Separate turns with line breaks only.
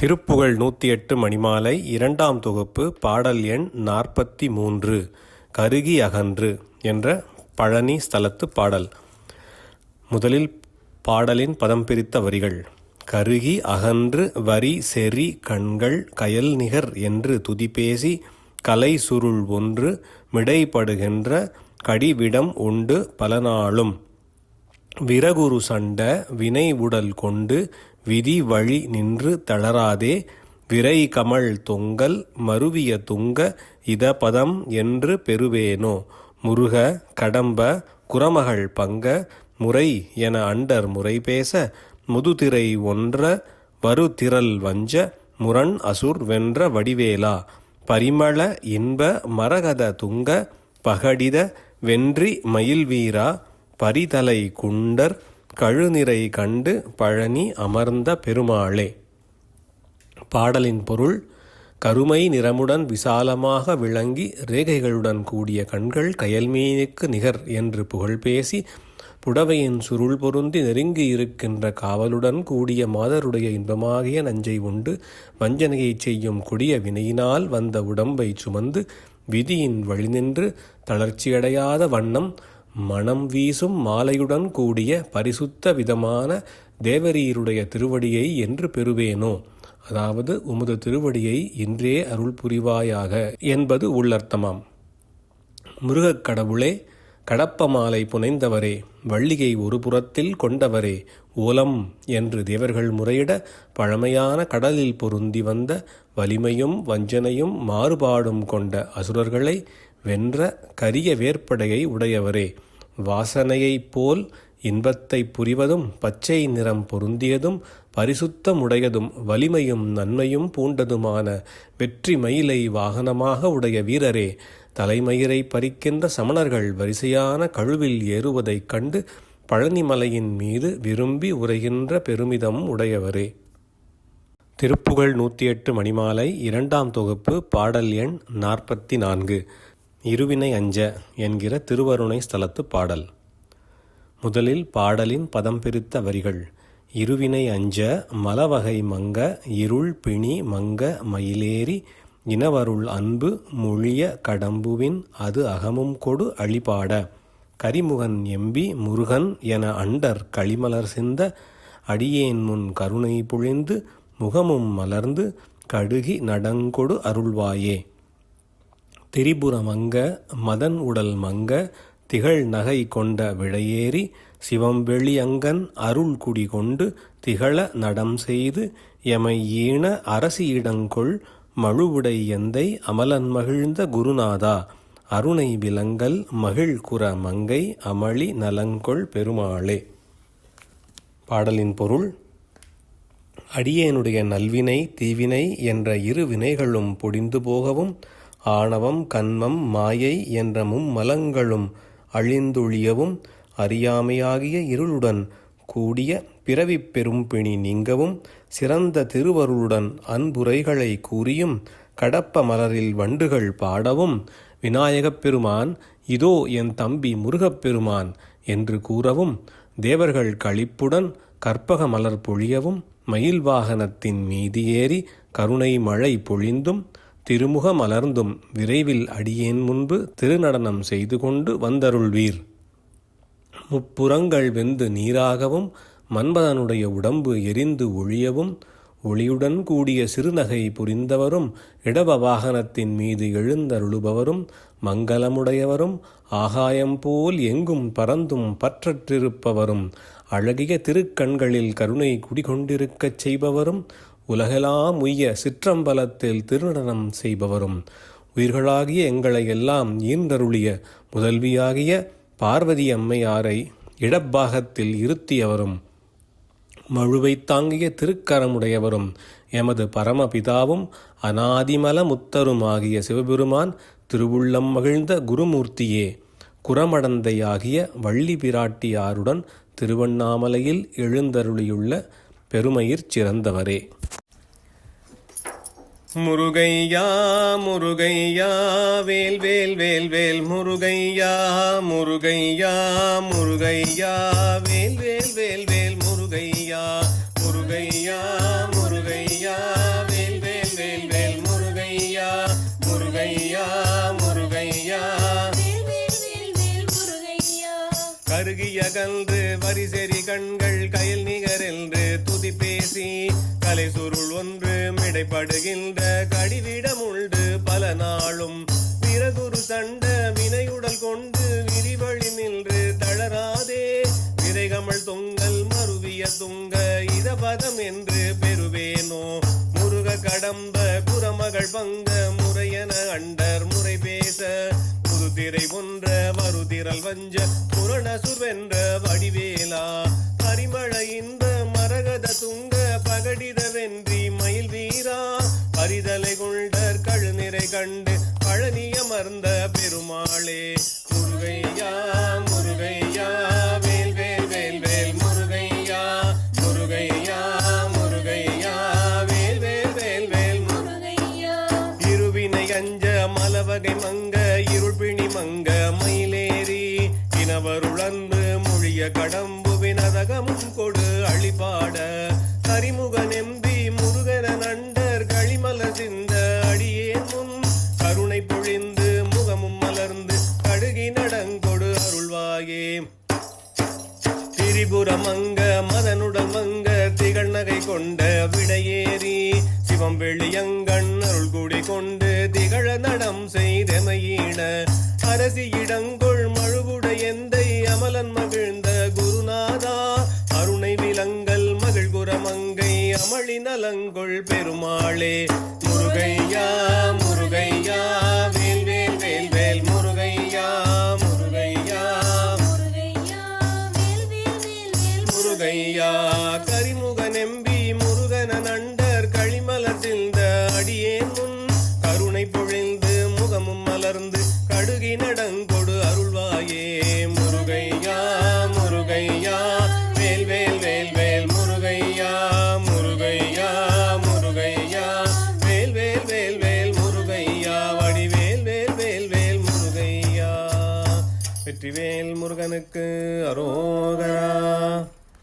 திருப்புகழ் நூற்றி எட்டு மணிமாலை இரண்டாம் தொகுப்பு பாடல் எண் நாற்பத்தி மூன்று கருகி அகன்று என்ற பழனி ஸ்தலத்து பாடல். முதலில் பாடலின் பதம் பிரித்த வரிகள். கருகி அகன்று வரி செறி கண்கள் கயல் நிகர் என்று துதிபேசி கலை சுருள் ஒன்று மிடைப்படுகின்ற கடிவிடம் உண்டு பலநாளும் விரகுரு சண்ட வினை உடல் கொண்டு விதி வழி நின்று தளராதே விரை கமல் தொங்கல் மருவிய துங்க இதபதம் என்று பெறுவேனோ? முருக கடம்ப குரமகள் பங்க முறை என அண்டர் முறை பேச முதுதிரை ஒன்ற வருதிரல் வஞ்ச முரண் அசுர் வென்ற வடிவேலா? பரிமள இன்ப மரகத துங்க பகடித வென்றி மயில்வீரா? பரிதலை குண்டர் கழுநிறை கண்டு பழனி அமர்ந்த பெருமாளே. பாடலின் பொருள் கருமை நிறமுடன் விசாலமாக விளங்கி ரேகைகளுடன் கூடிய கண்கள் கயல்மீனுக்கு நிகர் என்று புகழ் பேசி புடவையின் சுருள் பொருந்தி நெருங்கி இருக்கின்ற காவலுடன் கூடிய மாதருடைய இன்பமாகிய நஞ்சை உண்டு வஞ்சனையைச் செய்யும் கொடிய வினையினால் வந்த உடம்பை சுமந்து விதியின் வழி நின்று தளர்ச்சியடையாத வண்ணம் மனம் வீசும் மாலையுடன் கூடிய பரிசுத்த விதமான தேவரீருடைய திருவடியை என்று பெறுவேனோ? அதாவது உமது திருவடியை இன்றே அருள் புரிவாயாக என்பது உள்ளர்த்தமாம். முருகக் கடவுளே கடப்ப மாலை புனைந்தவரே வள்ளிகை ஒரு புறத்தில் கொண்டவரே ஓலம் என்று தேவர்கள் முறையிட பழமையான கடலில் பொருந்தி வந்த வலிமையும் வஞ்சனையும் மாறுபாடும் கொண்ட அசுரர்களை வென்ற கரிய வேற்படையை உடையவரே. வாசனையைப் போல் இன்பத்தை புரிவதும் பச்சை நிறம் பொருந்தியதும் பரிசுத்தமுடையதும் வலிமையும் நன்மையும் பூண்டதுமான வெற்றி மயிலை வாகனமாக உடைய வீரரே. தலைமயிரை பறிக்கின்ற சமணர்கள் வரிசையான கழுவில் ஏறுவதைக் கண்டு பழனிமலையின் மீது விரும்பி உரைகின்ற பெருமிதம் உடையவரே. திருப்புகழ் நூற்றி எட்டு மணிமாலை இரண்டாம் தொகுப்பு பாடல் எண் நாற்பத்தி நான்கு இருவினை அஞ்ச என்கிற திருவருணை ஸ்தலத்து பாடல். முதலில் பாடலின் பதம் பிரித்த வரிகள் இருவினை அஞ்ச மலவகை மங்க இருள் பிணி மங்க மயிலேறி இனவருள் அன்பு மொழிய கடம்புவின் அது அகமும் கொடு அழிபாட கரிமுகன் எம்பி முருகன் என அண்டர் களிமலர் சிந்த அடியேன் முன் கருணை புழிந்து முகமும் மலர்ந்து கடுகி நடங்கொடு அருள்வாயே. திரிபுர மங்க மதன் உடல் மங்க திகழ் நகை கொண்ட விடையேறி சிவம்பெளி அங்கன் அருள் குடி கொண்டு திகழ நடம் செய்து எமை ஈன அரசியிடங்கொள் மழுவுடை எந்தை அமலன் மகிழ்ந்த குருநாதா. அருணை விலங்கல் மகிழ்குற மங்கை அமளி நலங்கொள் பெருமாளே. பாடலின் பொருள் அடியேனுடைய நல்வினை தீவினை என்ற இரு வினைகளும் பொடிந்து போகவும் ஆணவம் கன்மம் மாயை என்ற மும்மலங்களும் அழிந்தொழியவும் அறியாமையாகிய இருளுடன் கூடிய பிறவிப் பெரும்பிணி நீங்கவும் சிறந்த திருவருளுடன் அன்புரைகளை கூறியும் கடப்ப மலரில் வண்டுகள் பாடவும் விநாயகப் பெருமான் இதோ என் தம்பி முருகப்பெருமான் என்று கூறவும் தேவர்கள் களிப்புடன் கற்பக மலர் பொழியவும் மயில் வாகனத்தின் மீது ஏறி கருணை மழை பொழிந்தும் திருமுக மலர்ந்தும் விரைவில் அடியேன் முன்பு திருநடனம் செய்து கொண்டு வந்தருள்வீர். முப்புறங்கள் வெந்து நீராகவும் மன்மதனுடைய உடம்பு எரிந்து ஒழியவும் ஒளியுடன் கூடிய சிறுநகை புரிந்தவரும் இடப வாகனத்தின் மீது எழுந்தருளுபவரும் மங்களமுடையவரும் ஆகாயம் போல் எங்கும் பறந்தும் பற்றற்றிருப்பவரும் அழகிய திருக்கண்களில் கருணை குடிகொண்டிருக்கச் செய்பவரும் உலகெல்லாம் உய்ய சிற்றம்பலத்தில் திருநடனம் செய்பவரும். உயிர்களாகிய எங்களை எல்லாம் ஈந்தருளிய முதல்வியாகிய பார்வதி அம்மையாரை இடப்பாகத்தில் இருத்தியவரும். மழுவை தாங்கிய திருக்கரமுடையவரும். எமது பரமபிதாவும் அநாதிமல முத்தருமாகிய சிவபெருமான் திருவுள்ளம் மகிழ்ந்த குருமூர்த்தியே. குரமடந்தையாகிய வள்ளி பிராட்டியாருடன் திருவண்ணாமலையில் எழுந்தருளியுள்ள பெருமயிற் சிறந்தவரே. முருகையா முருகையா வேல் வேல் வேல் வேல் முருகையா முருகையா முருகையா வேல் வேல் வேல் வேல் முருகையா முருகையா. கையகன்று வரிசெறி கண்கள் கயல் நிகரென்று துதி பேசி கலை சுருள் ஒன்று மிடைப்படுகின்ற கடிவிடம் உண்டு பல நாளும். பிறகுரு சண்ட வினையுடல் கொண்டு விரிவழி நின்று தளராதே. விரைகமள் தொங்கல் மருவிய துங்க இதபதம் என்று பெறுவேனோ. முருக கடம்ப குரமகள் பங்க முறையென அண்டர் முறை பேச முதுதிரை ஒன்ற வருதிரல் வஞ்ச புரணசுர் வென்ற வடிவேலா. பரிமள இந்த மரகத துங்க பகடித வென்றி மயில் வீரா. பரிதலை கொண்டர் கழுநிறை கண்டு பழனி அமர்ந்த பெருமாளே. முருகையா முருகையா வேல் வேல் வேல் வேல் முருகையா. முருகையா முருகையா வேல் வேல் வேல் வேல் முருகையா. இருவினை அஞ்ச மலவகை மங்க பிணி மங்க மயிலேறி இனவருளன்பு மொழிய கடம்பு வினதகமும் கொடு அழிபாட. கரிமுக நெம்பி முருகன நண்டர் களிமல சிந்த அடியேன் முன் கருணை பொழிந்து முகமும் மலர்ந்து கடுகி நடங்கொடு அருள்வாயே. திரிபுரமங்க மதனுடன் மங்க திகழ் நகை கொண்ட விடையேறி சிவம் வெளியங்கண் அருள் குடி கொண்டு திகழ நடம் செய்தமையின. அரசி இடங்கொள் மழுவுட எந்தை அமலன் மகிழ்ந்த குருநாதா. அருணை விலங்கல் மகிழ் குரமங்கை அமளி நலங்கொள் பெருமாளே. முருகையா முருகையா. சங்கரனுக்கு அரோகரா.